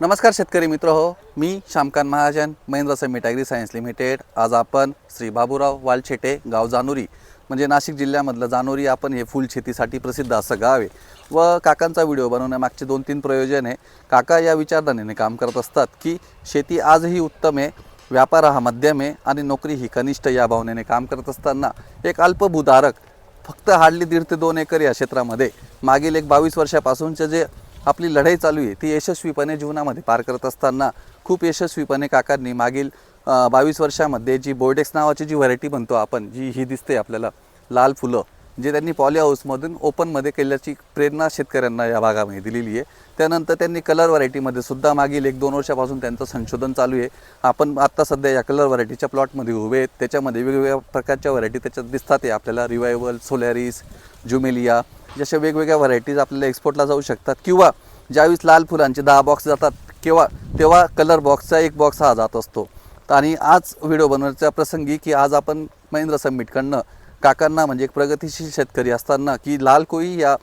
नमस्कार शेतकरी मित्र हो मी Shyamkant Mahajan Mahindra summit agri science limited आज आपण श्री बाबूराव वालछेटे गाव जानोरी म्हणजे नाशिक जिल्ह्यामधलं जानोरी आपण हे फुल शेतीसाठी प्रसिद्ध असं गाव आहे. व काकांचा व्हिडिओ बनवण्यामागचे दोन तीन प्रयोजन आहे. काका या विचारधानेने काम करत असतात की शेती आजही उत्तम आहे व्यापार हा मध्यम आहे आणि नोकरी ही कनिष्ठ या भावनेने काम करत असताना एक अल्पभूधारक फक्त हार्डली दीड ते दोन एकर या क्षेत्रामध्ये मागील एक बावीस वर्षापासूनचे जे आपली लढाई चालू आहे. ती यशस्वीपणे जीवनामध्ये पार करत असताना खूप यशस्वीपणे काकांनी मागील बावीस वर्षामध्ये जी बोर्डेक्स नावाची जी व्हरायटी म्हणतो आपण जी ही दिसते आपल्याला लाल फुलं जे त्यांनी पॉली हाऊसमधून ओपनमध्ये केल्याची प्रेरणा शेतकऱ्यांना या भागामध्ये दिलेली आहे. त्यानंतर त्यांनी कलर व्हरायटीमध्ये सुद्धा मागील एक दोन वर्षापासून त्यांचं संशोधन चालू आहे. आपण आत्ता सध्या या कलर व्हरायटीच्या प्लॉटमध्ये उभे आहेत. त्याच्यामध्ये वेगवेगळ्या प्रकारच्या व्हरायटी त्याच्यात दिसतात आहे. आपल्याला रिवायवल सोलॅरिस ज्युमेलिया जशा वेगवेगळ्या व्हरायटीज आपल्याला एक्सपोर्टला जाऊ शकतात. किंवा ज्यावेळेस लाल फुलांचे दहा बॉक्स जातात किंवा तेव्हा कलर बॉक्सचा एक बॉक्स हा जात असतो. आणि आज व्हिडिओ बनवण्याच्या प्रसंगी की आज आपण महेंद्र समिटकडनं काकांना म्हणजे एक प्रगतिशील शेतकरी असताना की लाल कोळी या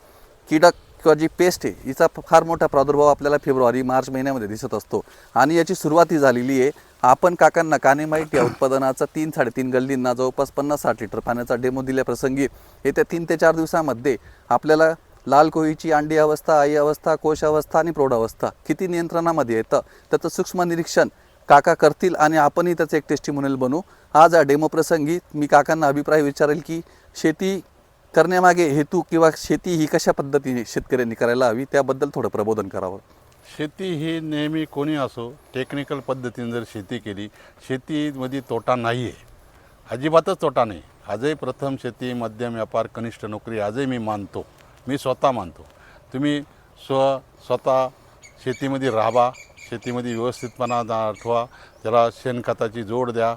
कीडक किंवा जी पेस्ट आहे हिचा फार मोठा प्रादुर्भाव आपल्याला फेब्रुवारी मार्च महिन्यामध्ये दिसत असतो. आणि याची सुरुवात ही झालेली आहे आपण काकांना कानेमाईट या उत्पादनाचा तीन साडेतीन गल्लींना जवळपास पन्नास साठ लिटर पाण्याचा डेमो दिल्याप्रसंगी येत्या तीन ते चार दिवसामध्ये आपल्याला लाल कोळीची अंडी अवस्था आई अवस्था कोश अवस्था आणि प्रौढ अवस्था किती नियंत्रणामध्ये येतं त्याचं सूक्ष्म निरीक्षण काका करतील आणि आपणही त्याचं एक टेस्टिमोनियल बनू. आज या डेमो प्रसंगी मी काकांना अभिप्राय विचारेल की शेती करण्यामागे हेतू किंवा शेती ही कशा पद्धतीने शेतकऱ्यांनी करायला हवी त्याबद्दल थोडं प्रबोधन करावं. शेती ही नेहमी कोणी असो टेक्निकल पद्धतीने जर शेती केली शेतीमध्ये तोटा नाही आहे अजिबातच तोटा नाही. आजही प्रथम शेती मध्यम व्यापार कनिष्ठ नोकरी आजही मी मानतो. मी स्वतः मानतो. तुम्ही स्व स्वतः शेतीमध्ये राहा शेतीमध्ये व्यवस्थितपणा जा- ठेवा. त्याला शेणखताची जोड द्या.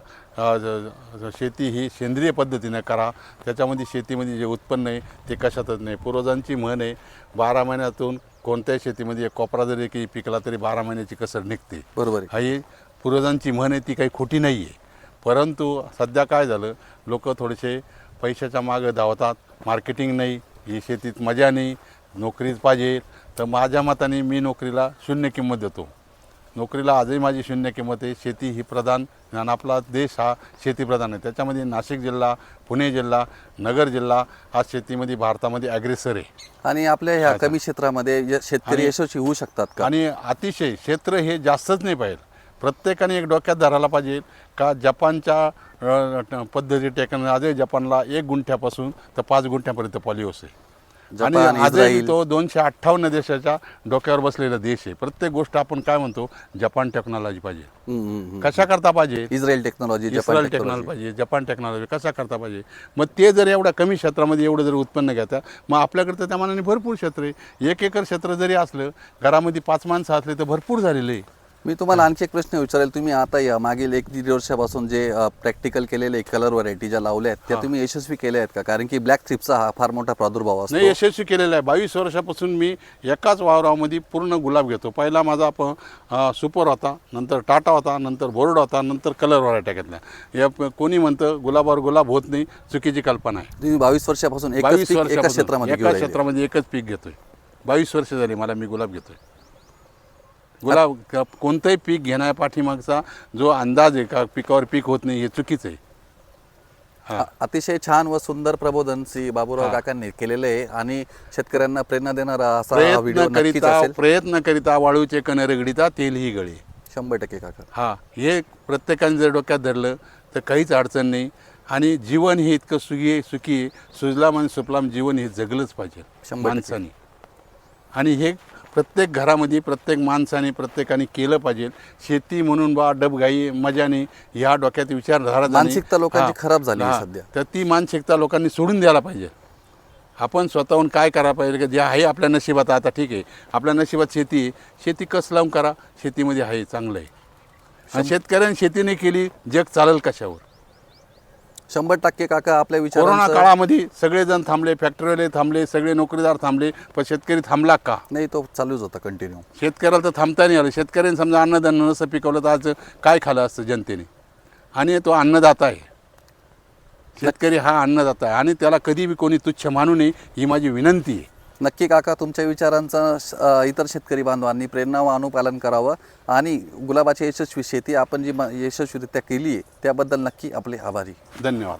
शेती ही सेंद्रिय पद्धतीने करा. त्याच्यामध्ये शेतीमध्ये जे उत्पन्न आहे ते कशातच नाही. पूर्वजांची म्हण आहे बारा महिन्यातून कोणत्याही शेतीमध्ये एक कोपरा जरी काही पिकला तरी बारा महिन्याची कसर निघते. बरोबर आहे. हा ही पूर्वजांची म्हण आहे ती काही खोटी नाही आहे. परंतु सध्या काय झालं लोक थोडेसे पैशाच्या मागं धावतात. मार्केटिंग नाही ही शेतीत मजा नाही नोकरीच पाहिजे. तर माझ्या मताने मी नोकरीला शून्य किंमत देतो. नोकरीला आजही माझी शून्य किंमत आहे. शेती ही प्रधान आणि आपला देश हा शेतीप्रधान आहे. त्याच्यामध्ये नाशिक जिल्हा पुणे जिल्हा नगर जिल्हा हा शेतीमध्ये भारतामध्ये ॲग्रेसर आहे. आणि आपल्या ह्या कमी क्षेत्रामध्ये शेतकरी यशस्वी होऊ शकतात का? आणि अतिशय क्षेत्र हे जास्तच नाही पाहिजे. प्रत्येकाने एक डोक्यात धरायला पाहिजे का जपानच्या पद्धती टेकन आजही जपानला एक गुंठ्यापासून तर पाच गुंठ्यापर्यंत पॉलिओस आहे आणि आजही इस्रायल. तो दोनशे अठ्ठावन्न देशाच्या डोक्यावर बसलेला देश आहे. प्रत्येक गोष्ट आपण काय म्हणतो जपान टेक्नॉलॉजी पाहिजे. हम्म, हम्म, हम्म. कशा करता पाहिजे? Israel technology Japan Israel technology technology पाहिजे जपान टेक्नॉलॉजी कसा करता पाहिजे? मग ते जर एवढ्या कमी क्षेत्रामध्ये एवढं जर उत्पन्न घेतात मग आपल्याकडे तर त्या मानाने भरपूर क्षेत्र आहे. एक एकर क्षेत्र जरी असलं घरामध्ये पाच माणसं असले तर भरपूर झालेले आहे. मी तुम्हाला आणखी एक प्रश्न विचारेल. तुम्ही आता या मागील एक दीड वर्षापासून जे प्रॅक्टिकल केलेले कलर व्हरायटी ज्या लावल्या आहेत त्या तुम्ही यशस्वी केल्या आहेत का? कारण की ब्लॅक थ्रिपचा हा फार मोठा प्रादुर्भाव असतो. नाही यशस्वी केलेलं आहे. बावीस वर्षापासून मी एकाच वावरामध्ये पूर्ण गुलाब घेतो. पहिला माझा प अं, सुपर होता नंतर टाटा होता नंतर बोर्ड होता नंतर कलर व्हरायट्या घेतल्या. या कोणी म्हणतं गुलाबावर गुलाब होत नाही चुकीची कल्पना आहे. तुम्ही बावीस वर्षापासून एकच एका क्षेत्रामध्ये एका. क्षेत्रामध्ये एकच पीक घेतोय. बावीस वर्ष झाली मला मी गुलाब घेतोय. गुलाब कोणतंही पीक घेण्यापाठीमागचा जो अंदाज आहे का पिकावर पीक होत नाही हे चुकीचं आहे. अतिशय छान व सुंदर प्रबोधन श्री बाबूराव. काकांनी केलेलं आहे आणि शेतकऱ्यांना प्रेरणा देणारा असा व्हिडिओ प्रयत्न नक्कीच करिता असेल. प्रयत्न करिता वाळूचे कण रगडीता तेल ही गळे. शंभर टक्के काका. हा. हे प्रत्येकाने जर डोक्यात धरलं तर काहीच अडचण नाही. आणि जीवन हे इतकं सुखी सुखी सुजलाम आणि सुफलाम जीवन हे जगलंच पाहिजे. माणसाने. आणि हे प्रत्येक घरामध्ये प्रत्येक माणसाने प्रत्येकाने केलं पाहिजे. शेती म्हणून बा डबगाई मजाने ह्या डोक्यात विचारधारा मानसिकता लोकांची खराब झाली. सध्या. तर ती मानसिकता लोकांनी सोडून द्यायला पाहिजे. आपण स्वतःहून काय करायला पाहिजे? की जे आहे आपल्या नशिबात आता ठीक आहे. आपल्या नशिबात शेती आहे. शेती कस लावून करा? शेतीमध्ये आहे चांगलं आहे. आणि शेतकऱ्यांनी शेती नाही केली जग चालेल कशावर? शंभर टक्के काका आपल्या कोरोना काळामध्ये सगळेजण थांबले फॅक्टरीवाले थांबले सगळे नोकरीदार थांबले पण शेतकरी थांबला का? नाही तो चालूच होता कंटिन्यू शेतकऱ्याला तर थांबता नाही आलं. शेतकऱ्यांनी समजा अन्नधान्य नसं पिकवलं तर आज काय खाल्लं असतं जनतेने? आणि तो अन्नदाता आहे. शेतकरी हा अन्नदाता आहे. आणि त्याला कधी बी कोणी तुच्छ मानू नये ही माझी विनंती आहे. नक्की काका तुमच्या विचारांचं इतर शेतकरी बांधवांनी प्रेरणा व अनुपालन करावं आणि गुलाबाची यशस्वी शेती आपण जी म- यशस्वीरित्या केली आहे त्याबद्दल नक्की आपले आभारी. धन्यवाद.